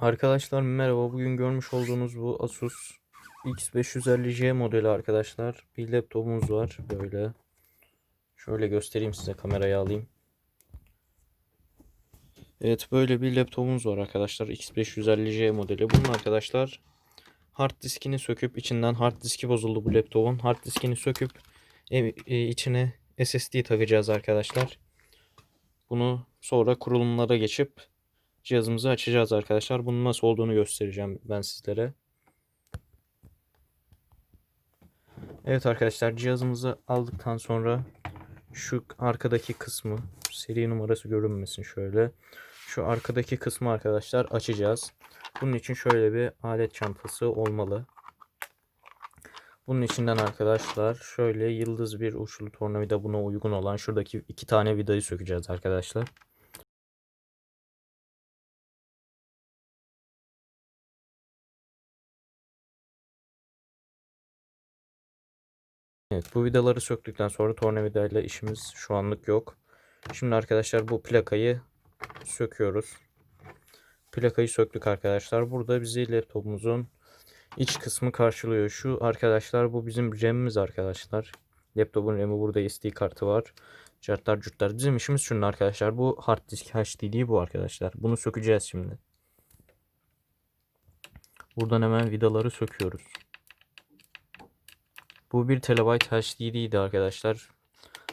Arkadaşlar merhaba. Bugün görmüş olduğunuz bu Asus X550J modeli arkadaşlar. Bir laptopumuz var böyle. Şöyle göstereyim size kamerayı alayım. Evet böyle bir laptopumuz var arkadaşlar. X550J modeli. Bunun arkadaşlar hard diskini söküp içinden hard diski bozuldu bu laptopun. Hard diskini söküp e, içine SSD takacağız arkadaşlar. Bunu sonra kurulumlara geçip cihazımızı açacağız arkadaşlar. Bunun nasıl olduğunu göstereceğim ben sizlere. Evet arkadaşlar cihazımızı aldıktan sonra şu arkadaki kısmı seri numarası görünmesin şöyle. Şu arkadaki kısmı arkadaşlar açacağız. Bunun için şöyle bir alet çantası olmalı. Bunun içinden arkadaşlar şöyle yıldız bir uçlu tornavida buna uygun olan şuradaki iki tane vidayı sökeceğiz arkadaşlar. Evet bu vidaları söktükten sonra tornavidayla işimiz şu anlık yok. Şimdi arkadaşlar bu plakayı söküyoruz. Plakayı söktük arkadaşlar. Burada bizi laptopumuzun iç kısmı karşılıyor. Şu arkadaşlar bu bizim RAM'imiz arkadaşlar. Laptopun RAM'i burada SD kartı var. Cartlar curtlar. Bizim işimiz şunun arkadaşlar. Bu hard disk HDD bu arkadaşlar. Bunu sökeceğiz şimdi. Buradan hemen vidaları söküyoruz. Bu 1 TB HDD'ydi arkadaşlar.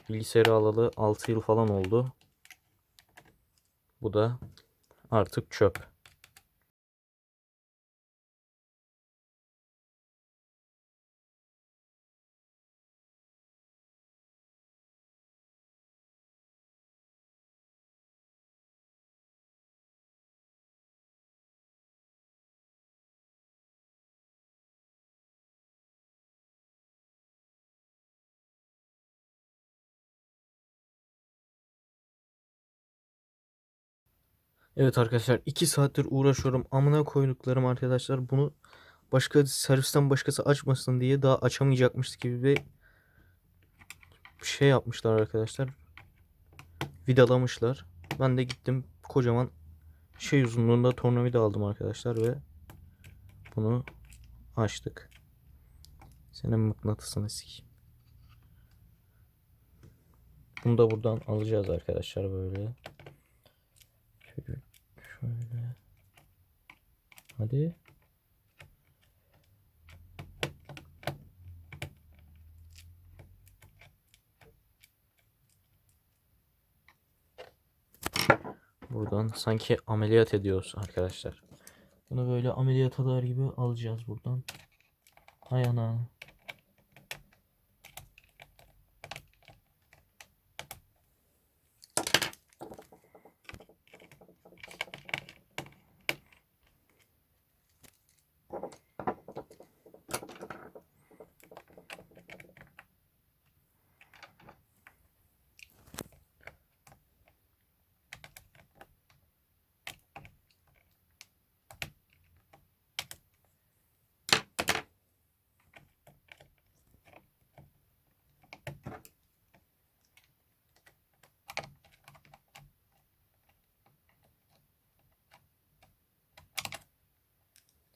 Bilgisayarı alalı 6 yıl falan oldu. Bu da artık çöp. Evet arkadaşlar 2 saattir uğraşıyorum. Amına koyduklarım arkadaşlar bunu başka servisten başkası açmasın diye daha açamayacakmış gibi bir şey yapmışlar arkadaşlar. Vidalamışlar. Ben de gittim kocaman şey uzunluğunda tornavida aldım arkadaşlar ve bunu açtık. Senin mıknatısını sikeyim. Bunu da buradan alacağız arkadaşlar böyle. Şöyle. Şöyle. Hadi. Buradan sanki ameliyat ediyoruz arkadaşlar. Bunu böyle ameliyat eder gibi alacağız buradan. Hay ana.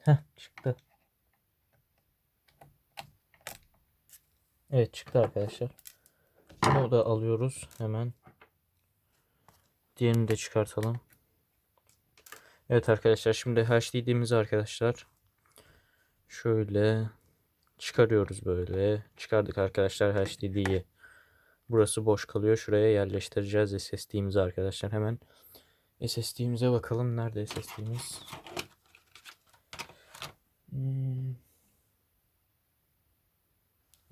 Heh çıktı. Evet çıktı arkadaşlar. Bunu da alıyoruz hemen. Diğerini de çıkartalım. Evet arkadaşlar şimdi HDD'mizi arkadaşlar şöyle çıkarıyoruz böyle. Çıkardık arkadaşlar HDD'yi. Burası boş kalıyor. Şuraya yerleştireceğiz SSD'mizi arkadaşlar. Hemen SSD'mize bakalım. Nerede SSD'miz? Hmm.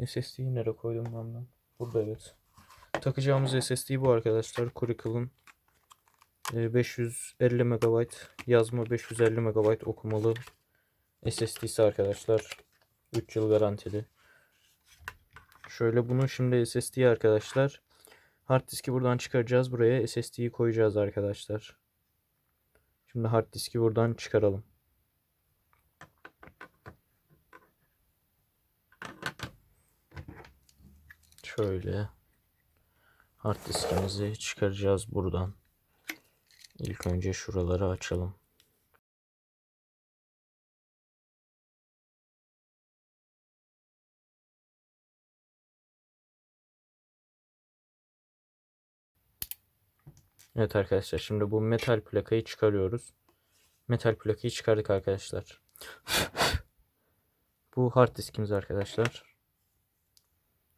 SSD'yi nereye koydum ben ben? Burada evet. Takacağımız SSD bu arkadaşlar. Curicle'ın 550 MB yazma 550 MB okumalı SSD'si arkadaşlar. 3 yıl garantili. Şöyle bunu şimdi SSD arkadaşlar. Hard diski buradan çıkaracağız. Buraya SSD'yi koyacağız arkadaşlar. Şimdi hard diski buradan çıkaralım. şöyle hard diskimizi çıkaracağız buradan. İlk önce şuraları açalım. Evet arkadaşlar şimdi bu metal plakayı çıkarıyoruz. Metal plakayı çıkardık arkadaşlar. bu hard diskimiz arkadaşlar.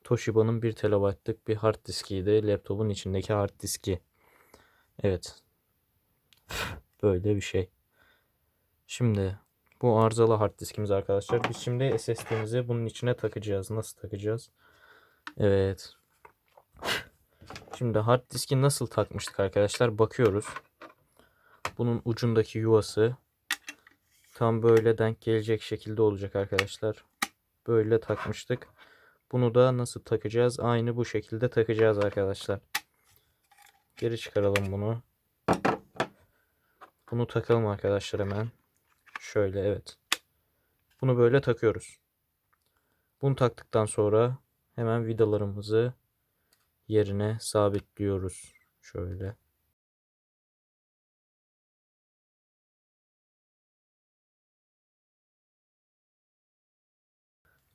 Toshiba'nın 1 TB'lık bir hard diskiydi. Laptopun içindeki hard diski. Evet. Böyle bir şey. Şimdi bu arızalı hard diskimiz arkadaşlar. Biz şimdi SSD'mizi bunun içine takacağız. Nasıl takacağız? Evet. Şimdi hard diski nasıl takmıştık arkadaşlar? Bakıyoruz. Bunun ucundaki yuvası tam böyle denk gelecek şekilde olacak arkadaşlar. Böyle takmıştık. Bunu da nasıl takacağız? Aynı bu şekilde takacağız arkadaşlar. Geri çıkaralım bunu. Bunu takalım arkadaşlar hemen. Şöyle evet. Bunu böyle takıyoruz. Bunu taktıktan sonra hemen vidalarımızı yerine sabitliyoruz. Şöyle.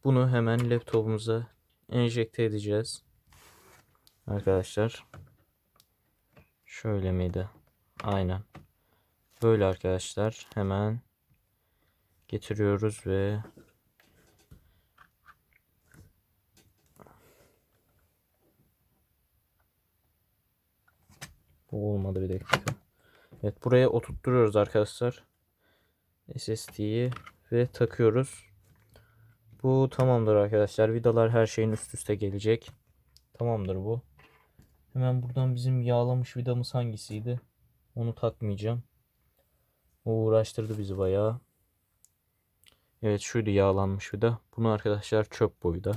Bunu hemen laptopumuza enjekte edeceğiz. Arkadaşlar. Şöyle miydi? Aynen. Böyle arkadaşlar. Hemen getiriyoruz ve Bu olmadı bir dakika. Evet buraya oturtturuyoruz arkadaşlar. SSD'yi ve takıyoruz. Bu tamamdır arkadaşlar. Vidalar her şeyin üst üste gelecek. Tamamdır bu. Hemen buradan bizim yağlamış vidamız hangisiydi? Onu takmayacağım. O uğraştırdı bizi bayağı. Evet şuydu yağlanmış vida. Bunu arkadaşlar çöp bu vida.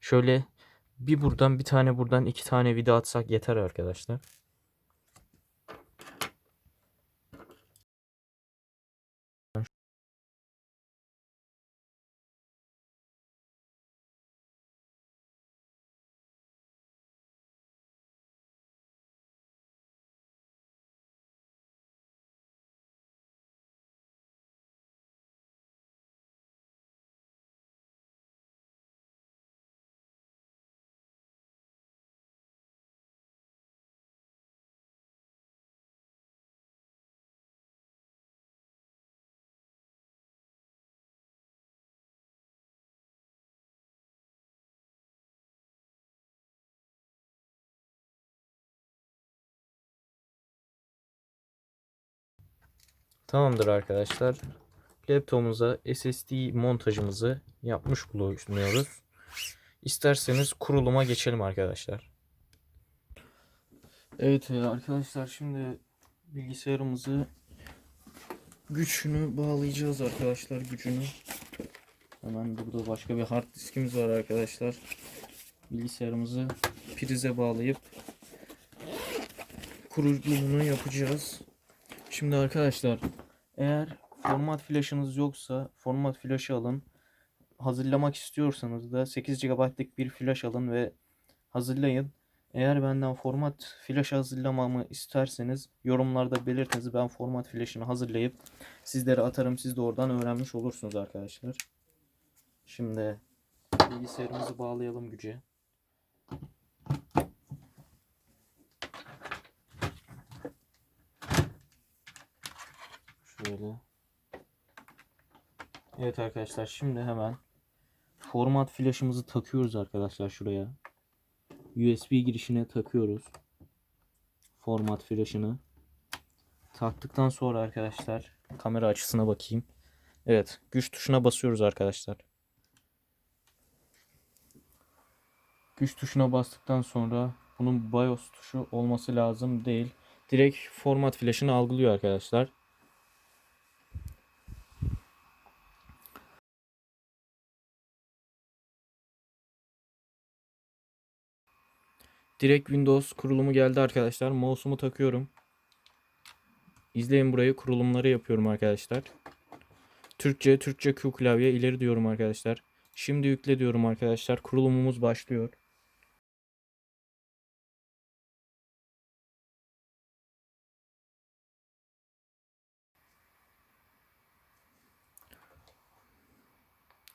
Şöyle bir buradan bir tane buradan iki tane vida atsak yeter arkadaşlar. Tamamdır arkadaşlar. Laptopumuza SSD montajımızı yapmış bulunuyoruz. İsterseniz kuruluma geçelim arkadaşlar. Evet e, arkadaşlar şimdi bilgisayarımızı güçünü bağlayacağız arkadaşlar gücünü. Hemen burada başka bir hard diskimiz var arkadaşlar. Bilgisayarımızı prize bağlayıp kurulumunu yapacağız. Şimdi arkadaşlar eğer format flaşınız yoksa format flaşı alın. Hazırlamak istiyorsanız da 8 GB'lık bir flash alın ve hazırlayın. Eğer benden format flash hazırlamamı isterseniz yorumlarda belirtiniz. Ben format flashını hazırlayıp sizlere atarım. Siz de oradan öğrenmiş olursunuz arkadaşlar. Şimdi bilgisayarımızı bağlayalım güce. Şöyle. Evet arkadaşlar şimdi hemen format flaşımızı takıyoruz arkadaşlar şuraya. USB girişine takıyoruz. Format flaşını. Taktıktan sonra arkadaşlar kamera açısına bakayım. Evet güç tuşuna basıyoruz arkadaşlar. Güç tuşuna bastıktan sonra bunun BIOS tuşu olması lazım değil. Direkt format flaşını algılıyor arkadaşlar. Direkt Windows kurulumu geldi arkadaşlar. Mouse'umu takıyorum. İzleyin burayı kurulumları yapıyorum arkadaşlar. Türkçe, Türkçe Q klavye ileri diyorum arkadaşlar. Şimdi yükle diyorum arkadaşlar. Kurulumumuz başlıyor.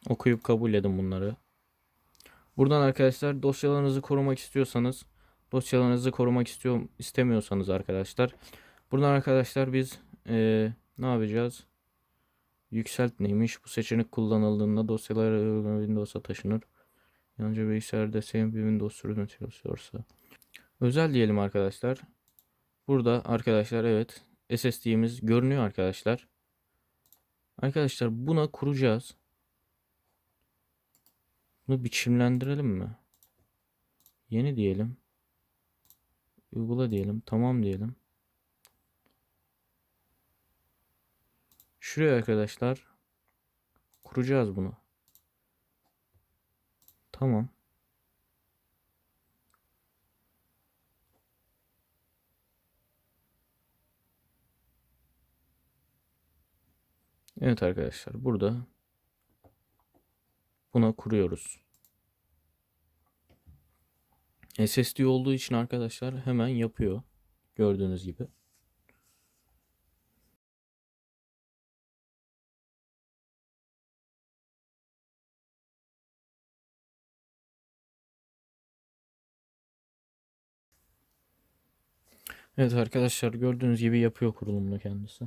Okuyup kabul edin bunları. Buradan arkadaşlar dosyalarınızı korumak istiyorsanız Dosyalarınızı korumak istiyor istemiyorsanız arkadaşlar. Buradan arkadaşlar biz eee, ne yapacağız? Yükselt neymiş? Bu seçenek kullanıldığında dosyalar Windows'a taşınır. Yalnızca bilgisayarda senin bir Windows sürümü çalışıyorsa. Özel diyelim arkadaşlar. Burada arkadaşlar evet SSD'miz görünüyor arkadaşlar. Arkadaşlar buna kuracağız. Bunu biçimlendirelim mi? Yeni diyelim. Uygula diyelim. Tamam diyelim. Şuraya arkadaşlar kuracağız bunu. Tamam. Evet arkadaşlar burada buna kuruyoruz. SSD olduğu için arkadaşlar hemen yapıyor. Gördüğünüz gibi. Evet arkadaşlar gördüğünüz gibi yapıyor kurulumunu kendisi.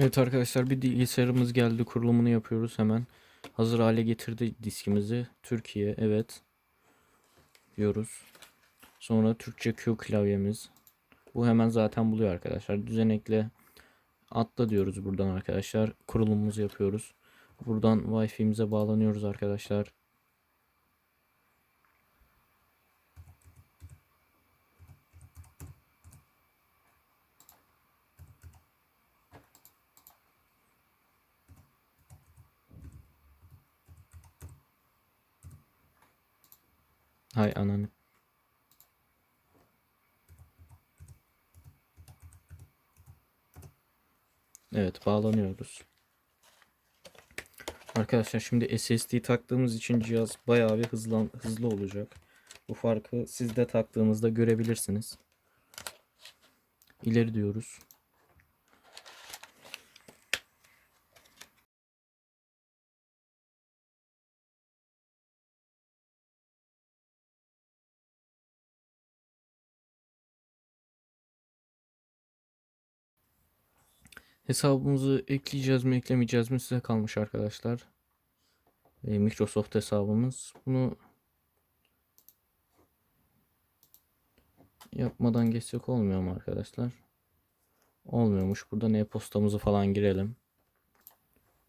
Evet arkadaşlar bir bilgisayarımız geldi kurulumunu yapıyoruz hemen. Hazır hale getirdi diskimizi. Türkiye evet diyoruz. Sonra Türkçe Q klavyemiz. Bu hemen zaten buluyor arkadaşlar. Düzenekle atla diyoruz buradan arkadaşlar. Kurulumumuzu yapıyoruz. Buradan Wi-Fi'mize bağlanıyoruz arkadaşlar. Hay ananı. Evet bağlanıyoruz. Arkadaşlar şimdi SSD taktığımız için cihaz bayağı bir hızlan, hızlı olacak. Bu farkı siz de taktığınızda görebilirsiniz. İleri diyoruz. Hesabımızı ekleyeceğiz mi eklemeyeceğiz mi size kalmış arkadaşlar. Ee, Microsoft hesabımız. Bunu yapmadan geçsek olmuyor mu arkadaşlar? Olmuyormuş. Buradan e-postamızı falan girelim.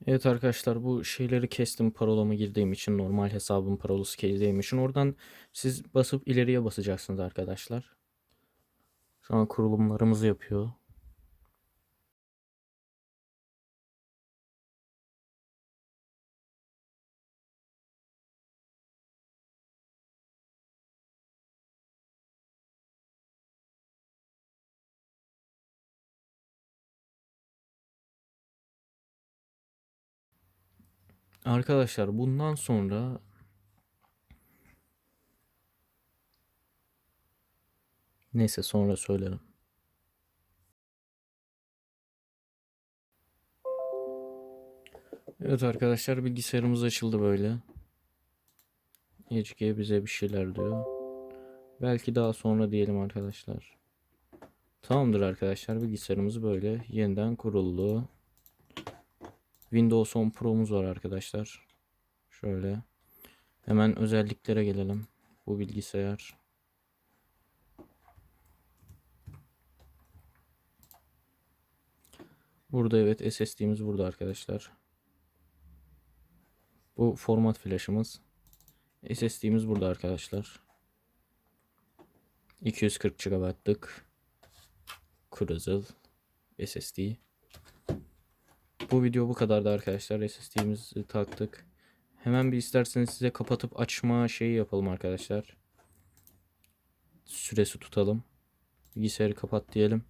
Evet arkadaşlar bu şeyleri kestim parolamı girdiğim için normal hesabım parolası girdiğim için oradan siz basıp ileriye basacaksınız arkadaşlar. Şu an kurulumlarımızı yapıyor. Arkadaşlar bundan sonra neyse sonra söylerim. Evet arkadaşlar bilgisayarımız açıldı böyle. HG bize bir şeyler diyor. Belki daha sonra diyelim arkadaşlar. Tamamdır arkadaşlar bilgisayarımız böyle yeniden kuruldu. Windows 10 Pro'muz var arkadaşlar. Şöyle. Hemen özelliklere gelelim. Bu bilgisayar. Burada evet SSD'miz burada arkadaşlar. Bu format flash'ımız. SSD'miz burada arkadaşlar. 240 GB'lık Crucial SSD. Bu video bu kadardı arkadaşlar. SSD'mizi taktık. Hemen bir isterseniz size kapatıp açma şeyi yapalım arkadaşlar. süresi tutalım. Bilgisayarı kapat diyelim.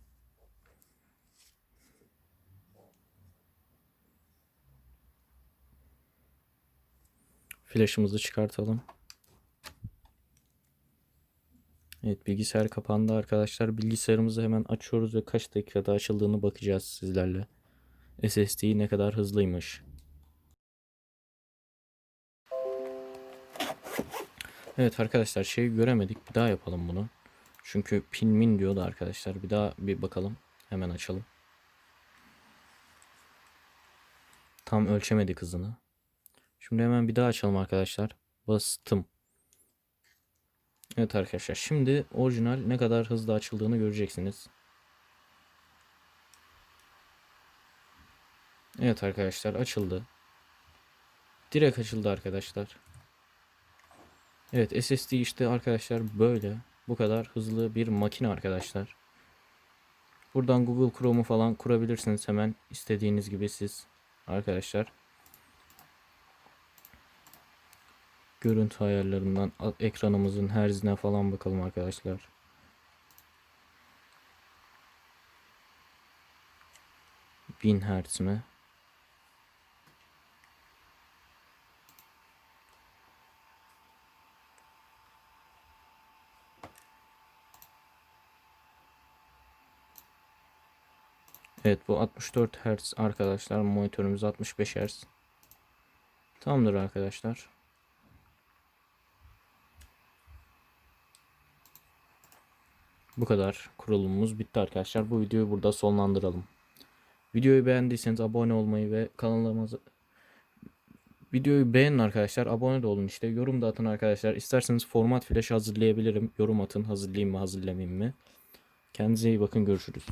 Flash'ımızı çıkartalım. Evet bilgisayar kapandı arkadaşlar. Bilgisayarımızı hemen açıyoruz ve kaç dakikada açıldığını bakacağız sizlerle. SSD ne kadar hızlıymış. Evet arkadaşlar şeyi göremedik. Bir daha yapalım bunu. Çünkü pin min diyordu arkadaşlar. Bir daha bir bakalım. Hemen açalım. Tam ölçemedik hızını. Şimdi hemen bir daha açalım arkadaşlar. Bastım. Evet arkadaşlar şimdi orijinal ne kadar hızlı açıldığını göreceksiniz. Evet arkadaşlar açıldı. Direkt açıldı arkadaşlar. Evet SSD işte arkadaşlar böyle. Bu kadar hızlı bir makine arkadaşlar. Buradan Google Chrome'u falan kurabilirsiniz hemen istediğiniz gibi siz arkadaşlar. Görüntü ayarlarından ekranımızın herzine falan bakalım arkadaşlar. Bin hertz mi? Evet bu 64 Hz arkadaşlar. Monitörümüz 65 Hz. Tamamdır arkadaşlar. Bu kadar kurulumumuz bitti arkadaşlar. Bu videoyu burada sonlandıralım. Videoyu beğendiyseniz abone olmayı ve kanalımıza Videoyu beğenin arkadaşlar. Abone de olun işte. Yorum da atın arkadaşlar. İsterseniz format flash hazırlayabilirim. Yorum atın. Hazırlayayım mı hazırlamayayım mı? Kendinize iyi bakın. Görüşürüz.